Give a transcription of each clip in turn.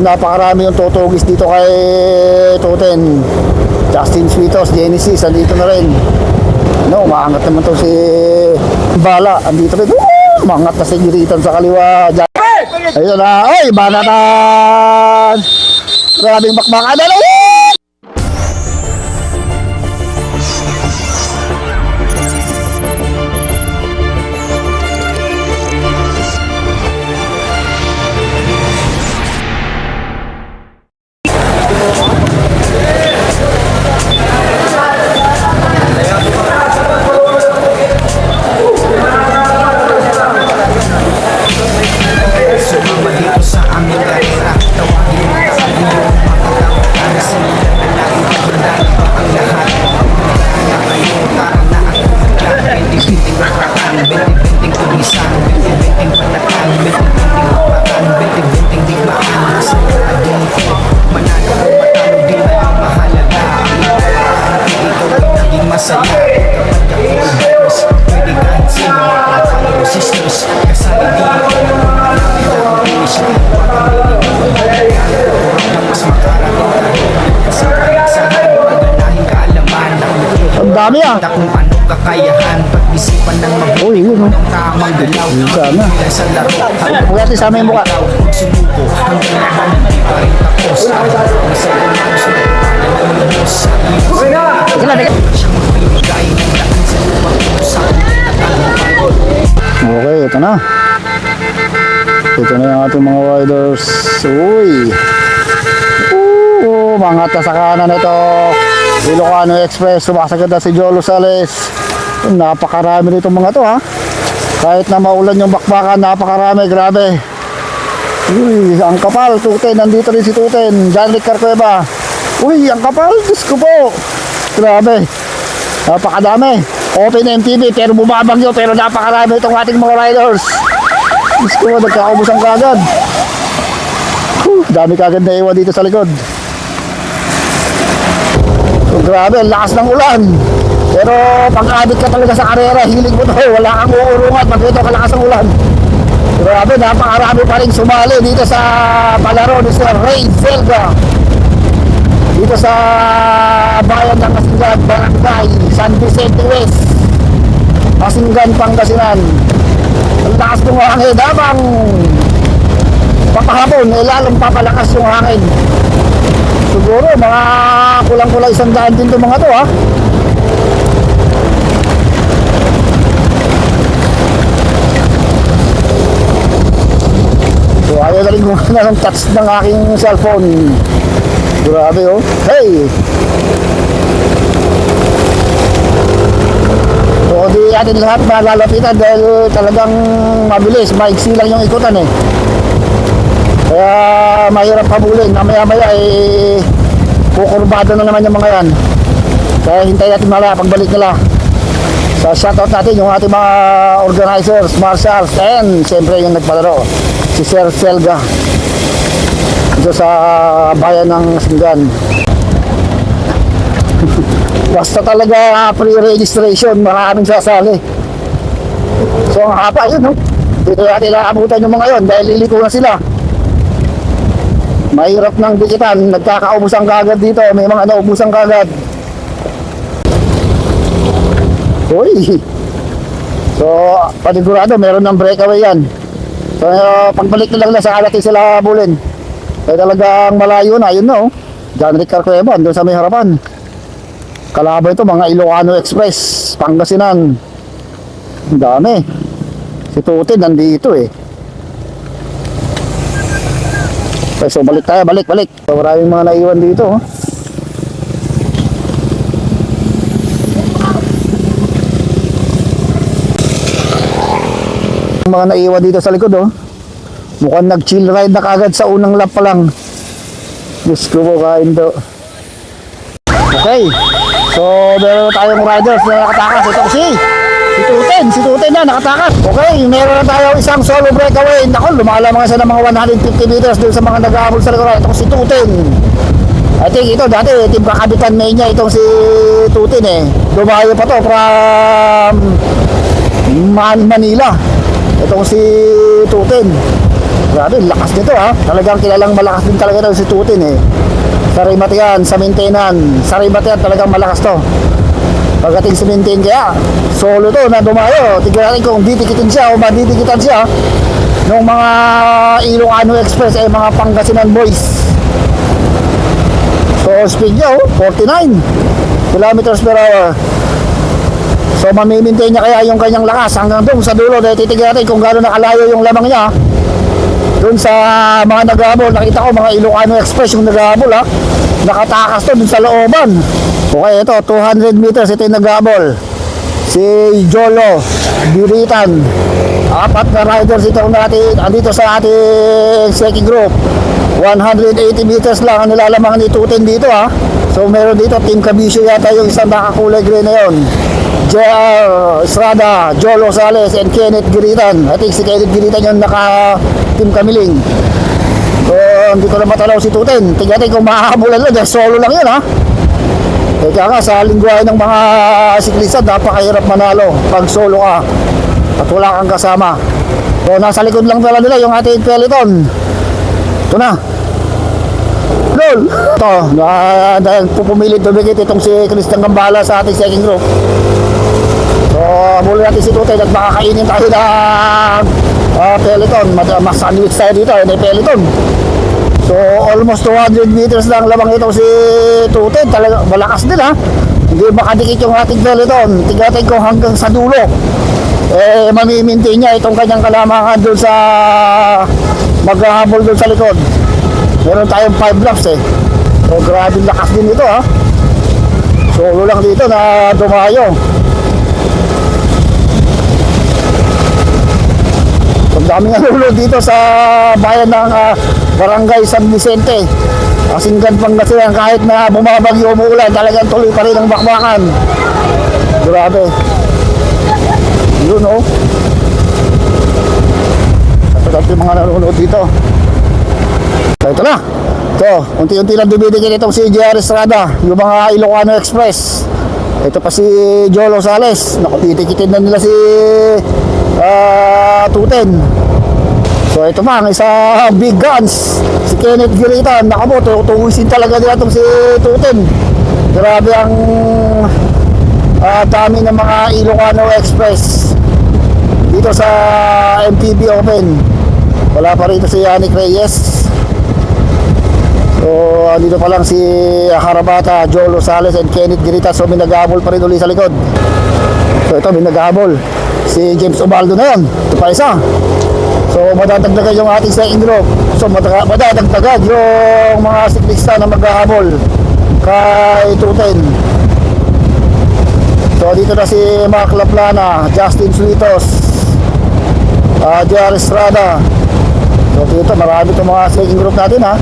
napakarami yung tutugis dito kay Tuten. Justin Sweetos, Genesis, andito na rin. No, umaangat naman to si Bala. Andito rin. Oh, umaangat na si Giritan sa kaliwa. Ayun na. Ay, banatan! Grabing bakbakan. Ano? Kita kung ano kakayahan Pag-isipan ng mabuti Uy, yun oh. Ang tamang galaw Sana. Magpila sa laro Huwag natin sa aming mukha. Magsumuko Hanggang naman Hindi pa rin tapos Nasa umanos na Pala ng lubos Sa iyong Sila, sila. Siyang magbibigay ng daan sa luwang pusa Okay, ito na. Ito na yung ating mga riders. Uy! Oo, mga sa kanan ito. Ilocano Express, sumasagad na si Jolo Sales. Napakarami nito mga to ha. Kahit na maulan yung bakbakan, napakarami, grabe. Uy, ang kapal, Tuten, nandito rin si Tuten. John Rick Carcueva. Uy, ang kapal, Diyos ko po. Grabe. Napakadami. Open MTV pero bumabagyo pero napakarami itong ating mga riders. Diyos ko, nagkakaubusan kagad. Dami kagad na iwan dito sa likod. So, grabe, ang lakas ng ulan. Pero pag addict ka talaga sa karera, hilig mo to, wala kang uurungan pag ito kalakas ang ulan. Grabe, napakarami pa rin sumali dito sa palaro ni Sir Ray Zelga dito sa bayan ng Kasingan, Barangay, San Vicente West, Kasingan, Pangasinan. Ang lakas ng hangin, habang papahapon, eh, lalong papalakas yung hangin. Siguro, mga kulang-kulang isang daan din itong mga to, ha? So, ayaw na rin gumana ng touch ng aking cellphone. Grabe oh. Hey! So di atin lahat malalapitan dahil talagang mabilis, maiksi lang yung ikutan eh. Kaya mahirap habulin. Mamaya maya eh kukurbado na naman yung mga yan. Kaya hintay natin mala pagbalik nila. So shoutout natin yung ating mga organizers, marshals, and siyempre yung nagpalaro. Si Sir Selga dito sa bayan ng Singan. Basta talaga pre-registration, maraming sasali. So ang haba yun, no? Dito natin naabutan yung mga yon dahil liliko na sila. Mahirap ng dikitan, nagkakaubusan kagad dito, may mga naubusan kagad. Uy! So, panigurado, meron ng breakaway yan. So, pagbalik na lang nila sa alati sila bulin. Eh talagang malayo na, yun no. John Rick Carcueva, doon sa may harapan. Kalaban ito, mga Ilocano Express, Pangasinan. Ang dami. Si Tutin nandito eh. Okay, so balik tayo, balik, balik. So, maraming mga naiwan dito. Oh. Mga naiwan dito sa likod oh. Mukhang nag-chill ride na kagad sa unang lap pa lang. Diyos ko po kain to. Okay. So, meron tayong riders na nakatakas. Ito si si Tuten. Si Tuten na nakatakas. Okay, meron na tayo isang solo breakaway. Naku, lumalamang siya ng mga 150 meters dun sa mga nag-aabol sa likod. Ito si Tuten. I think ito dati, team kakabitan main niya itong si Tutin eh. Lumayo pa to from Man Manila. Itong si Tutin. Grabe, lakas nito ha. Talagang kilalang malakas din talaga daw si Tutin eh. Sa Rimatian, sa Mintenan. Sa Rimatian talagang malakas to. Pagdating sa Minten kaya, solo to na dumayo. Tignan natin kung ditikitin siya o maditikitan siya nung mga Ilocano Express eh mga Pangasinan boys. So speed niya oh, 49 kilometers per hour. So mamimintain niya kaya yung kanyang lakas hanggang doon sa dulo dahil titignan natin kung gaano nakalayo yung lamang niya. Doon sa mga naghahabol, nakita ko mga Ilocano Express yung naghahabol ha. Nakatakas to dun sa looban. Okay, ito 200 meters ito yung naghahabol. Si Jolo Biritan. Apat na riders itong natin andito sa ating second group. 180 meters lang ang nilalamangan ni Tutin dito ha. So meron dito Team Kabisyo yata yung isang nakakulay gray na yon. JR Estrada, Joel Rosales, and Kenneth Giritan. I think si Kenneth Giritan yung naka Team Kamiling. So, hindi ko na matalaw si Tutin. Tingnan kung makakabulan lang. Solo lang yun ha. Kaya nga sa lingwahe ng mga siklista, napakahirap manalo pag solo ka at wala kang kasama. So, nasa likod lang pala nila yung ating peloton. Ito na. Lol! Ito, dahil pupumilit dumikit itong si Christian Gambala sa ating second group. So, muli natin si Tutay at makakainin tayo ng uh, peloton. Mas, mas sandwich tayo dito, hindi peloton. So, almost 200 meters lang lamang itong si Tutay. Talaga, malakas din ha. Hindi makadikit yung ating peloton. Natin kung hanggang sa dulo. Eh, mamimintin niya itong kanyang kalamangan doon sa maghahabol doon sa likod. Meron tayong 5 laps eh. So, grabe lakas din ito ha. Solo lang dito na dumayo. Daming nalulod dito sa bayan ng ah, Barangay San Vicente. Kasinggan Pangasinan kahit na bumabagyo umuulan, talagang tuloy pa rin ang bakbakan. Grabe. Yun oh. At yung mga nanonood dito. Ito na. Ito, unti-unti lang dumidikit itong si JR Estrada, yung mga Ilocano Express. Ito pa si Jolo Sales. Naku, titikitin na nila si ah, Tuten. So ito pa, ang isa big guns. Si Kenneth Giritan. Naku po, tutuwisin talaga nila itong si Tuten. Grabe ang ah, dami ng mga Ilocano Express dito sa MTB Open. Wala pa rito si Yannick Reyes. So, andito pa lang si Harabata, Jolo Sales, and Kenneth Girita. So, may nag-ahabol pa rin uli sa likod. So, ito, may nag-ahabol. Si James Ubaldo na yun. Ito pa isa. So, madadagdagan yung ating second group. So, madadagdagan yung mga siklista na mag-ahabol kay Tuten. So, dito na si Mark Laplana, Justin Suitos, uh, JR Estrada. So dito marami itong mga second group natin ha.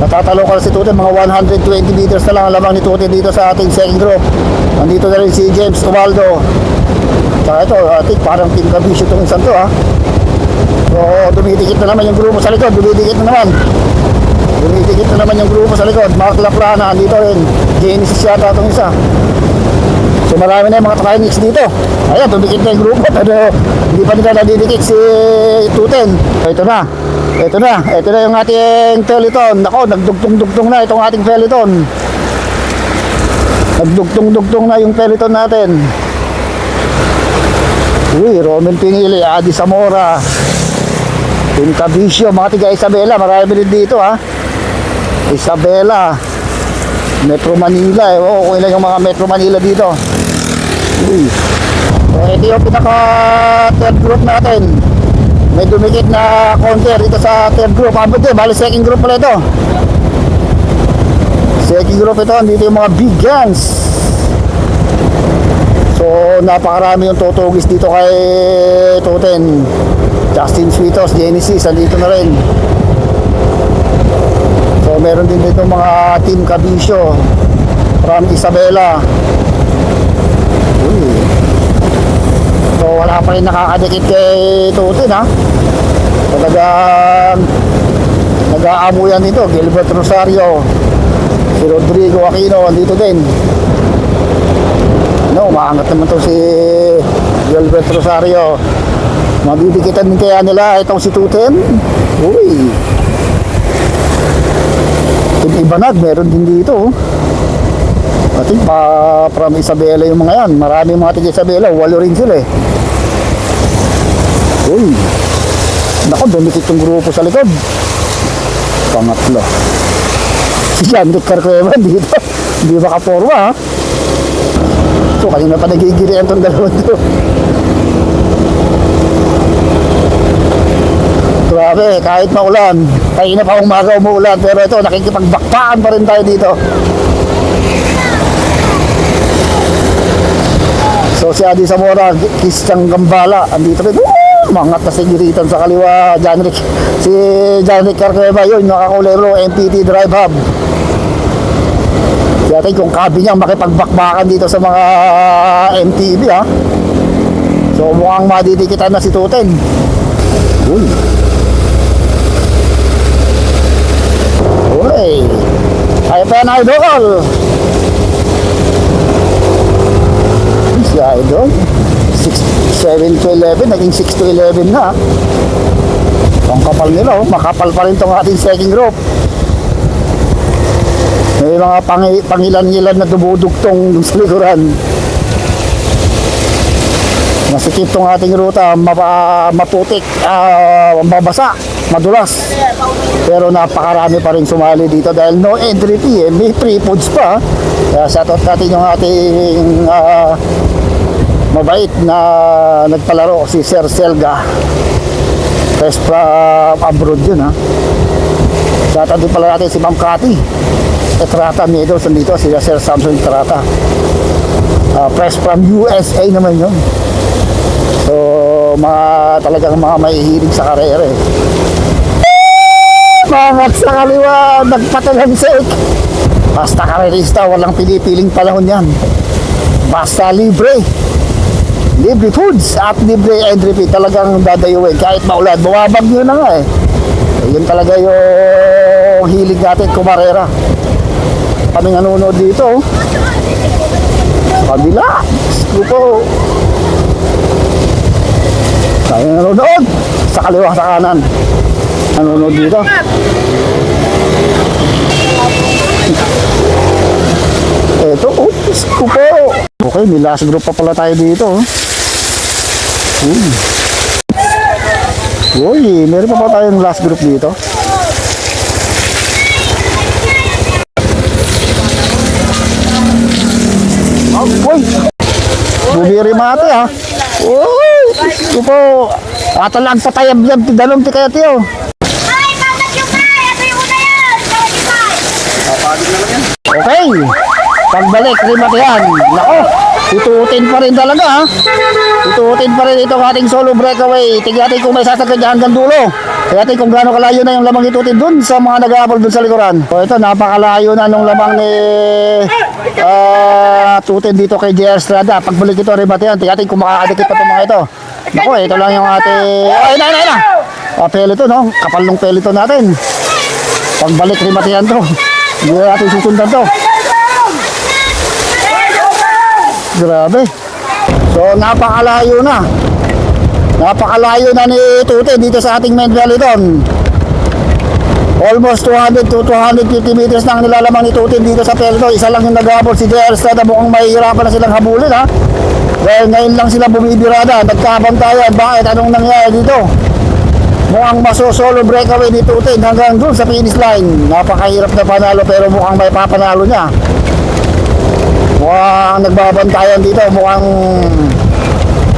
Natatalo ka si Tuten, mga 120 meters na lang ang lamang ni Tuten dito sa ating second group. Nandito na rin si James Ubaldo. Saka ito, I think parang team kabisyo itong isang to ha. So dumidikit na naman yung grupo sa likod, dumidikit na naman. Dumidikit na naman yung grupo sa likod. Mark Laprana, andito rin. Genesis yata itong isa. So marami na yung mga Trinix dito. Ayan, tumikit na yung grupo pero hindi pa nila nadidikit si Tuten. So, ito na. Ito na. Ito na yung ating peloton. Nako, nagdugtong-dugtong na itong ating peloton. Nagdugtong-dugtong na yung peloton natin. Uy, Romel Pinili, Adi Zamora, Tim Cabisio, mga tiga Isabela, marami rin dito ha. Isabela, Metro Manila, eh. Oo, kung ilan yung mga Metro Manila dito. Uy. So, ito yung pinaka third group natin. May dumikit na counter dito sa third group. Ah, buti, bali second group pala ito. Second group ito, dito yung mga big guns. So, napakarami yung tutugis dito kay Toten. Justin Sweetos, Genesis, andito na rin. So, meron din dito mga team Cabisyo from Isabela. Uy. So, wala pa rin nakakadikit kay Toten ha. Talagang nag-aamuyan dito. Gilbert Rosario, si Rodrigo Aquino, andito din. No, umaangat naman to si Gilbert Rosario. Mabibigitan din kaya nila itong si Tuten. Uy. Team Ibanag, meron din dito. I think pa from Isabela yung mga yan. Marami mga taga Isabela. Walo rin sila eh. Uy. Nako, dumikit yung grupo sa likod. Pangatlo. Si John Rick Carcreman dito. Hindi makaporma ha. So, kanina pa nagigirian tong dalawa to. Grabe, kahit maulan. Kanina pa umaga umuulan. Pero ito, nakikipagbaktaan pa rin tayo dito. So si Adi Zamora, Christian Gambala, andito rin. Woo! Mangat na sigiritan sa kaliwa, Janrik. Si Janrik Carqueva yun, nakakulero, MPT Drive Hub. Kaya tayo kung kabi niya makipagbakbakan dito sa mga MTV ha. So mukhang madidikitan na si Tuten. Uy. Uy. Kaya pa yan, idol. Si Idol. 6, 7 to 11, naging 6 to 11 na. Ang kapal nila, oh. makapal pa rin itong ating second group. May mga pangi, pangilan-ilan na dumudugtong sa likuran. Masikip tong ating ruta, mapa, maputik, ah, mabasa, madulas. Pero napakarami pa rin sumali dito dahil no entry fee, eh. may free foods pa. Kaya shoutout natin yung ating ah, mabait na nagpalaro si Sir Selga. Fresh from abroad yun ha. Shoutout din pala natin si Ma'am Cathy. Etrata Meadows nandito, si Sir Samson Etrata. Ah, fresh from USA naman yun. So, mga talagang mga mahihilig sa karere. Mangat sa kaliwa, nagpatalansik. Basta karerista, walang pinipiling panahon yan. Basta libre. Libre foods at libre entry fee talagang dadayuin. Kahit maulan, bumabagyo na nga. Eh, Yun talaga yung hilig natin kumarera. Kami nanonood dito. oh. Kabila. Po. Tayo nanonood. Sa kaliwa, sa kanan. Nanonood dito. Eto, oh, Diyos ko po. Okay, may last group pa pala tayo dito. oh. Uy. Uy, meron pa pa tayong last group dito. Uy! Bumiri mati ha. Uy! Ito po. Atalag pa tayo. Dalong ti kaya tiyo. Ay, tatat yung kay! Ito yung una yan! Okay. Pagbalik, lima yan. Nako, tututin pa rin talaga ha. Tututin pa rin itong ating solo breakaway. Tignan natin kung may sasagad niya hanggang dulo. Tignan natin kung gaano kalayo na yung lamang itutin dun sa mga nag-aabol dun sa likuran. So ito, napakalayo na nung lamang ni ah tutin dito kay JR Estrada. Pagbalik ito, rebate yan. Tignan natin kung makakadikit pa itong mga ito. Nako, ito lang yung ating... Ay, na, na, na! Ah, no? Kapal ng pelito natin. Pagbalik, rebate yan to. Hindi na natin susundan to. Grabe. So napakalayo na. Napakalayo na ni Tute dito sa ating main peloton. Almost 200 to 250 meters na ang nilalamang ni Tute dito sa peloton. Isa lang yung nag-aabot si JR Estrada. Mukhang mahihirapan na silang habulin ha. Dahil ngayon lang sila bumibirada. Nagkabantayan. Bakit? Anong nangyari dito? Mukhang masosolo breakaway ni Tute hanggang dun sa finish line. Napakahirap na panalo pero mukhang may papanalo niya. Mukhang nagbabantayan dito, mukhang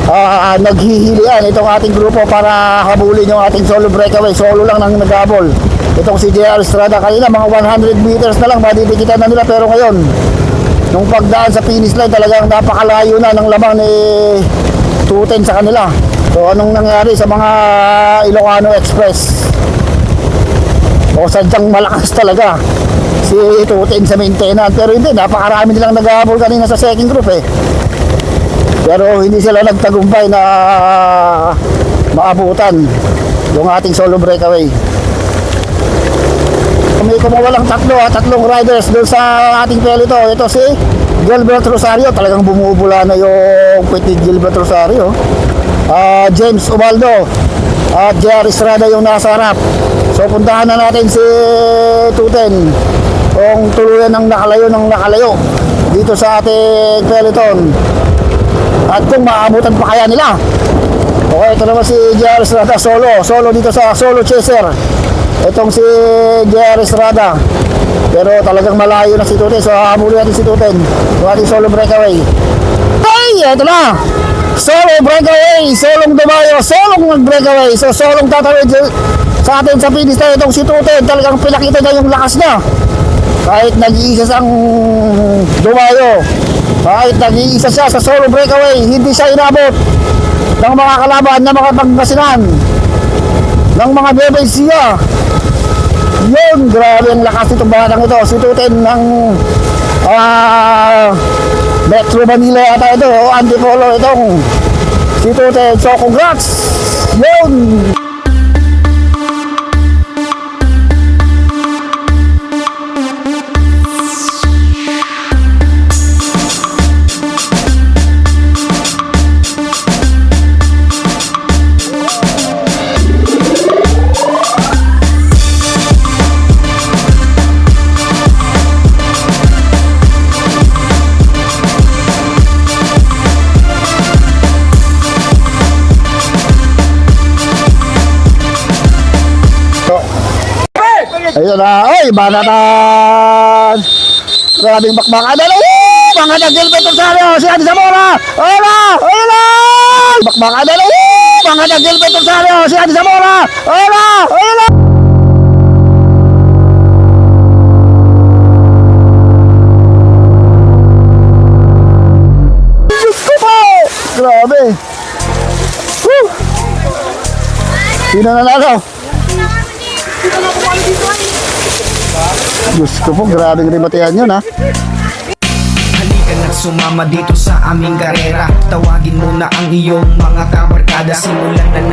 ah, naghihilian itong ating grupo para habulin yung ating solo breakaway. Solo lang nang naghabol. Itong si JR Estrada kanina, mga 100 meters na lang, madidikitan na nila. Pero ngayon, nung pagdaan sa finish line, talagang napakalayo na ng lamang ni Tuten sa kanila. So anong nangyari sa mga Ilocano Express? O sadyang malakas talaga si Tutin sa maintenance. Pero hindi, napakarami nilang naghahabol kanina sa second group eh. Pero hindi sila nagtagumpay na maabutan yung ating solo breakaway. May kumuwalang tatlo ha, tatlong riders doon sa ating pelito. Ito si Gilbert Rosario, talagang bumubula na yung ni Gilbert Rosario. ah, James Ubaldo at JR Estrada yung nasa harap. So puntahan na natin si Tuten kung tuluyan ng nakalayo ng nakalayo dito sa ating peloton. At kung maabutan pa kaya nila. Okay, ito naman si JR Estrada solo. Solo dito sa solo chaser. Itong si JR Estrada. Pero talagang malayo na si Tuten. So hahamulin natin si Tuten. Yung ating solo breakaway. Ay, ito na. Solo breakaway. Solong dumayo. Solong nag-breakaway. So solong tatawid sa atin sa finish na itong si Tuten. Talagang pinakita niya yung lakas niya. Kahit nag-iisa siyang dumayo. Kahit nag-iisa siya sa solo breakaway. Hindi siya inabot ng mga kalaban na mga pangkasinan ng mga bebensiya yun grabe ang lakas nitong batang ito si Tuten ng ah, Metro Manila ata ito o Antipolo itong si Tuten so congrats yun banatan! Grabing bakbakan. Ano? Oh, mga nagilpit ng saryo, si Adi Zamora! Na! Ayun na! Bakbakan. Ano? Oh, mga nagilpit ng saryo, si Adi Zamora! Na! Na! Ko po! Grabe! Woo! Sino nanalo? Diyos ko po, grabing rimatihan yun ha. Halika na't sumama dito sa aming karera. Tawagin mo na ang iyong mga kabarkada. Simulan na natin